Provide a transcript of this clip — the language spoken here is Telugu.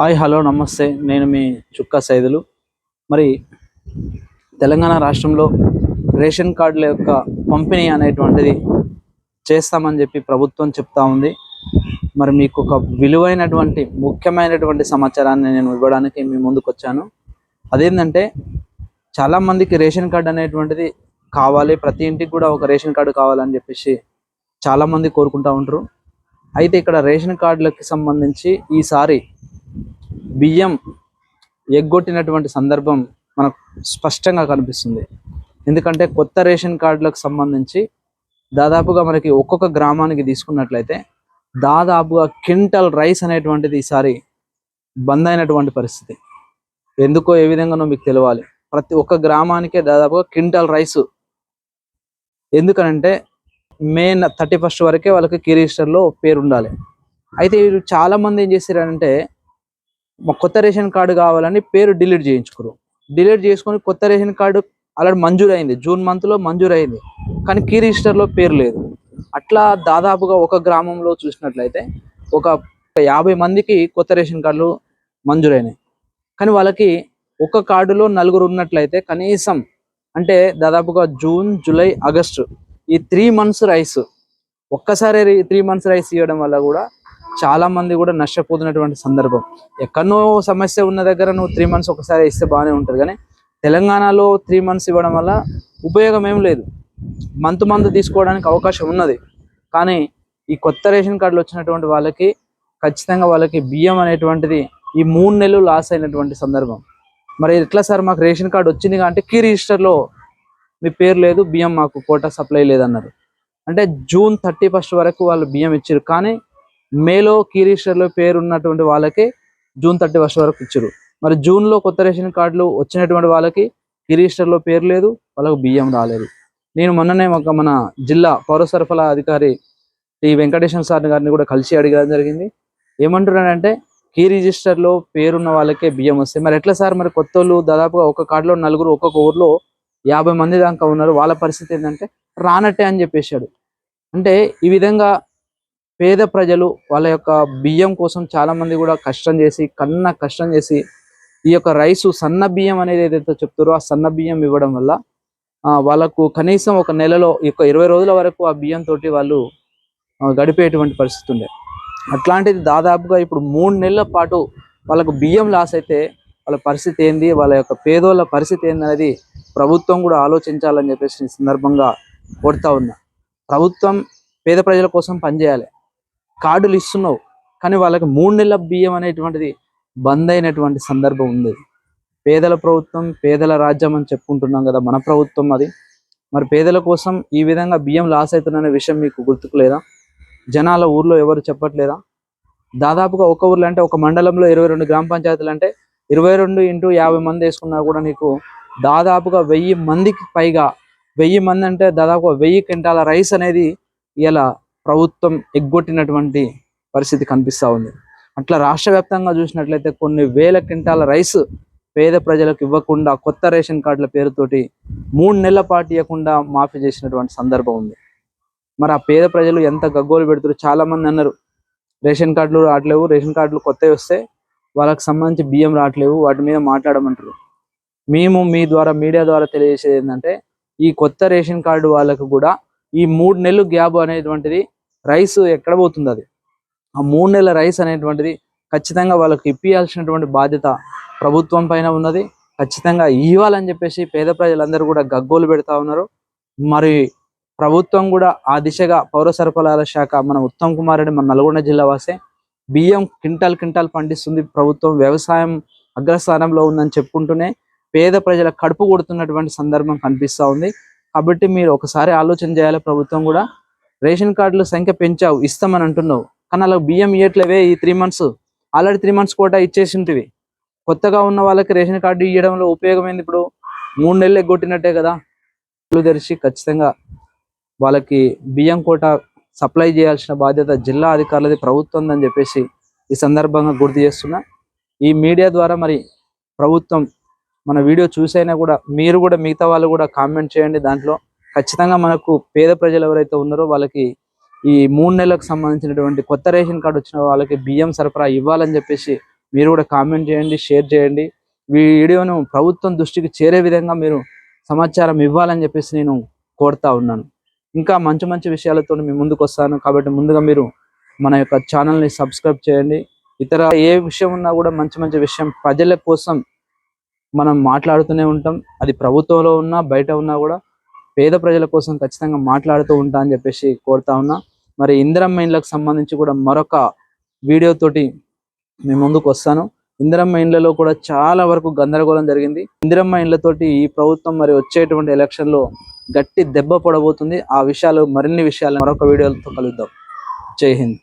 హాయ్ హలో నమస్తే. నేను మీ చుక్క సైదులు. మరి తెలంగాణ రాష్ట్రంలో రేషన్ కార్డుల యొక్క పంపిణీ అనేటువంటిది చేస్తామని చెప్పి ప్రభుత్వం చెప్తా ఉంది. మరి మీకు ఒక విలువైనటువంటి ముఖ్యమైనటువంటి సమాచారాన్ని నేను ఇవ్వడానికి మీ ముందుకు వచ్చాను. అదేంటంటే చాలామందికి రేషన్ కార్డు అనేటువంటిది కావాలి. ప్రతి ఇంటికి కూడా ఒక రేషన్ కార్డు కావాలని చెప్పేసి చాలామంది కోరుకుంటా ఉంటారు. అయితే ఇక్కడ రేషన్ కార్డులకి సంబంధించి ఈసారి బియ్యం ఎగ్గొట్టినటువంటి సందర్భం మనకు స్పష్టంగా కనిపిస్తుంది. ఎందుకంటే కొత్త రేషన్ కార్డులకు సంబంధించి దాదాపుగా మనకి ఒక్కొక్క గ్రామానికి తీసుకున్నట్లయితే దాదాపుగా క్వింటల్ రైస్ అనేటువంటిది ఈసారి బంద్ అయినటువంటి పరిస్థితి. ఎందుకో ఏ విధంగానో మీకు తెలియాలి ప్రతి ఒక్క గ్రామానికే దాదాపుగా క్వింటల్ రైస్. ఎందుకనంటే మే థర్టీ ఫస్ట్ వరకే వాళ్ళకి కీ రిజిస్టర్లో పేరు ఉండాలి అయితే వీళ్ళు చాలా మంది ఏం చేశారంటే కొత్త రేషన్ కార్డు కావాలని పేరు డిలీట్ చేయించుకోరు డిలీట్ చేసుకొని కొత్త రేషన్ కార్డు అలా మంజూరు అయింది జూన్ మంత్లో మంజూరు అయింది కానీ కీ రిజిస్టర్లో పేరు లేదు. అట్లా దాదాపుగా ఒక గ్రామంలో చూసినట్లయితే ఒక యాభై మందికి కొత్త రేషన్ కార్డులు మంజూరైనాయి. కానీ వాళ్ళకి ఒక కార్డులో నలుగురు ఉన్నట్లయితే కనీసం అంటే దాదాపుగా జూన్ జూలై ఆగస్టు ఈ త్రీ మంత్స్ రైస్ ఒక్కసారి త్రీ మంత్స్ రైస్ ఇవ్వడం వల్ల కూడా చాలా మంది కూడా నష్టపోతున్నటువంటి సందర్భం. ఎక్కడనో సమస్య ఉన్న దగ్గర నువ్వు త్రీ మంత్స్ ఒకసారి ఇస్తే బాగానే ఉంటుంది. కానీ తెలంగాణలో త్రీ మంత్స్ ఇవ్వడం వల్ల ఉపయోగం ఏం లేదు. మంత్ మంత్ తీసుకోవడానికి అవకాశం ఉన్నది. కానీ ఈ కొత్త రేషన్ కార్డులు వచ్చినటువంటి వాళ్ళకి ఖచ్చితంగా వాళ్ళకి బియ్యం అనేటువంటిది ఈ మూడు నెలలు లాస్ అయినటువంటి సందర్భం. మరి ఎట్లా సార్ మాకు రేషన్ కార్డు వచ్చింది అంటే కీ రిజిస్టర్లో మీ పేరు లేదు బియ్యం మాకు కోటా సప్లై లేదన్నారు. అంటే జూన్ థర్టీ ఫస్ట్ వరకు వాళ్ళు బియ్యం ఇచ్చారు కానీ మేలో కీ రిజిస్టర్లో పేరు ఉన్నటువంటి వాళ్ళకి జూన్ థర్టీ ఫస్ట్ వరకు ఇచ్చారు. మరి జూన్లో కొత్త రేషన్ కార్డులు వచ్చినటువంటి వాళ్ళకి కీ రిజిస్టర్లో పేరు లేదు వాళ్ళకు బియ్యం రాలేదు. నేను మొన్ననే ఒక మన జిల్లా పౌర సరఫరా అధికారి టి వెంకటేశ్వర సార్ గారిని కూడా కలిసి అడగడం జరిగింది. ఏమంటున్నాడంటే కీ రిజిస్టర్లో పేరున్న వాళ్ళకే బియ్యం వస్తాయి మరి ఎట్లా సార్? మరి కొత్త దాదాపుగా ఒక కార్డులో నలుగురు ఒక్కొక్క ఊర్లో యాభై మంది దాకా ఉన్నారు. వాళ్ళ పరిస్థితి ఏంటంటే రానట్టే అని చెప్పేశాడు. అంటే ఈ విధంగా పేద ప్రజలు వాళ్ళ యొక్క బియ్యం కోసం చాలా మంది కూడా కష్టం చేసి కన్న కష్టం చేసి ఈ యొక్క రైసు సన్న బియ్యం అనేది ఏదైతే చెప్తారో ఆ సన్న బియ్యం ఇవ్వడం వల్ల వాళ్ళకు కనీసం ఒక నెలలో ఈ యొక్క ఇరవై రోజుల వరకు ఆ బియ్యం తోటి వాళ్ళు గడిపేటువంటి పరిస్థితి ఉండే. అట్లాంటిది దాదాపుగా ఇప్పుడు మూడు నెలల పాటు వాళ్ళకు బియ్యం లాస్ అయితే వాళ్ళ పరిస్థితి ఏంది వాళ్ళ యొక్క పేదోళ్ళ పరిస్థితి ఏంది అనేది ప్రభుత్వం కూడా ఆలోచించాలని చెప్పేసి ఈ సందర్భంగా కొడతా ఉన్నా. ప్రభుత్వం పేద ప్రజల కోసం పనిచేయాలి. కార్డులు ఇస్తున్నావు. కానీ వాళ్ళకి మూడు నెలల బియ్యం అనేటువంటిది బంద్ అయినటువంటి సందర్భం ఉంది. పేదల ప్రభుత్వం పేదల రాజ్యం అని చెప్పుకుంటున్నాం కదా మన ప్రభుత్వం అది. మరి పేదల కోసం ఈ విధంగా బియ్యం లాస్ అవుతుందనే విషయం మీకు గుర్తుకు లేదా జనాల ఊర్లో ఎవరు చెప్పట్లేదా? దాదాపుగా ఒక ఊర్లో అంటే ఒక మండలంలో ఇరవై రెండు గ్రామ పంచాయతీలు అంటే ఇరవై రెండు ఇంటూ యాభై మంది వేసుకున్నా కూడా నీకు దాదాపుగా వెయ్యి మందికి పైగా వెయ్యి మంది అంటే దాదాపుగా వెయ్యి క్వింటాల రైస్ అనేది ఇలా ప్రభుత్వం ఎగ్గొట్టినటువంటి పరిస్థితి కనిపిస్తూ ఉంది. అట్లా రాష్ట్ర వ్యాప్తంగా చూసినట్లయితే కొన్ని వేల క్వింటాల రైస్ పేద ప్రజలకు ఇవ్వకుండా కొత్త రేషన్ కార్డుల పేరుతోటి మూడు నెలల పాటు ఇవ్వకుండా మాఫీ చేసినటువంటి సందర్భం ఉంది. మరి ఆ పేద ప్రజలు ఎంత గగ్గోలు పెడుతారు? చాలా మంది అన్నారు రేషన్ కార్డులు రావట్లేవు రేషన్ కార్డులు కొత్తవి వస్తే వాళ్ళకి సంబంధించి బియ్యం రావట్లేవు వాటి మీద మాట్లాడమంటారు. మేము మీ ద్వారా మీడియా ద్వారా తెలియజేసేది ఏంటంటే ఈ కొత్త రేషన్ కార్డు వాళ్ళకు కూడా ఈ మూడు నెలలు గ్యాప్ అనేటువంటిది రైస్ ఎక్కడ పోతుంది అది? ఆ మూడు నెలల రైస్ అనేటువంటిది ఖచ్చితంగా వాళ్ళకి ఇప్పియాల్సినటువంటి బాధ్యత ప్రభుత్వం పైన ఉన్నది. ఖచ్చితంగా ఇవ్వాలని చెప్పేసి పేద ప్రజలందరూ కూడా గగ్గోలు పెడతా ఉన్నారు. మరి ప్రభుత్వం కూడా ఆ దిశగా పౌర సరఫరాల శాఖ మన ఉత్తమ్ కుమార్ రెడ్డి మన నల్గొండ జిల్లా వాసే బియ్యం క్వింటాల్ క్వింటాల్ పండిస్తుంది. ప్రభుత్వం వ్యవసాయం అగ్రస్థానంలో ఉందని చెప్పుకుంటూనే పేద ప్రజల కడుపు కొడుతున్నటువంటి సందర్భం కనిపిస్తూ ఉంది. కాబట్టి మీరు ఒకసారి ఆలోచన చేయాలి ప్రభుత్వం కూడా. రేషన్ కార్డుల సంఖ్య పెంచావు ఇస్తామని అంటున్నావు. కానీ అలా బియ్యం ఇవ్వట్లేవే ఈ three months already three months quota ఇచ్చేసింటివి. కొత్తగా ఉన్న వాళ్ళకి రేషన్ కార్డు ఇవ్వడంలో ఉపయోగమైంది ఇప్పుడు. మూడు నెలలు ఎగ్గొట్టినట్టే కదా. కళ్ళు తెరిచి ఖచ్చితంగా వాళ్ళకి బియ్యం కోట సప్లై చేయాల్సిన బాధ్యత జిల్లా అధికారులది ప్రభుత్వం అని చెప్పేసి ఈ సందర్భంగా గుర్తు చేస్తున్నా. ఈ మీడియా ద్వారా మరి ప్రభుత్వం మన వీడియో చూసైనా కూడా మీరు కూడా మిగతా వాళ్ళు కూడా కామెంట్ చేయండి. దాంట్లో ఖచ్చితంగా మనకు పేద ప్రజలు ఎవరైతే ఉన్నారో వాళ్ళకి ఈ మూడు నెలలకు సంబంధించినటువంటి కొత్త రేషన్ కార్డు వచ్చిన వాళ్ళకి బియ్యం సరఫరా ఇవ్వాలని చెప్పేసి మీరు కూడా కామెంట్ చేయండి షేర్ చేయండి. ఈ వీడియోను ప్రభుత్వం దృష్టికి చేరే విధంగా మీరు సమాచారం ఇవ్వాలని చెప్పేసి నేను కోరుతా ఉన్నాను. ఇంకా మంచి మంచి విషయాలతో మీ ముందుకు వస్తాను. కాబట్టి ముందుగా మీరు మన యొక్క ఛానల్ని సబ్స్క్రైబ్ చేయండి. ఇతర ఏ విషయం ఉన్నా కూడా మంచి మంచి విషయం ప్రజల కోసం మనం మాట్లాడుతూనే ఉంటాం. అది ప్రభుత్వంలో ఉన్నా బయట ఉన్నా కూడా పేద ప్రజల కోసం ఖచ్చితంగా మాట్లాడుతూ ఉంటా అని చెప్పేసి కోరుతా ఉన్నా. మరి ఇందిరం మెయిన్లకు సంబంధించి కూడా మరొక వీడియో తోటి మీ ముందుకు వస్తాను. ఇందిరం ఇండ్లలో కూడా చాలా వరకు గందరగోళం జరిగింది. ఇందిరం ఇండ్లతోటి ఈ ప్రభుత్వం మరి వచ్చేటువంటి ఎలక్షన్లో గట్టి దెబ్బ పడబోతుంది. ఆ విషయాలు మరిన్ని విషయాలు మరొక వీడియోలతో కలుద్దాం. జై హింద్.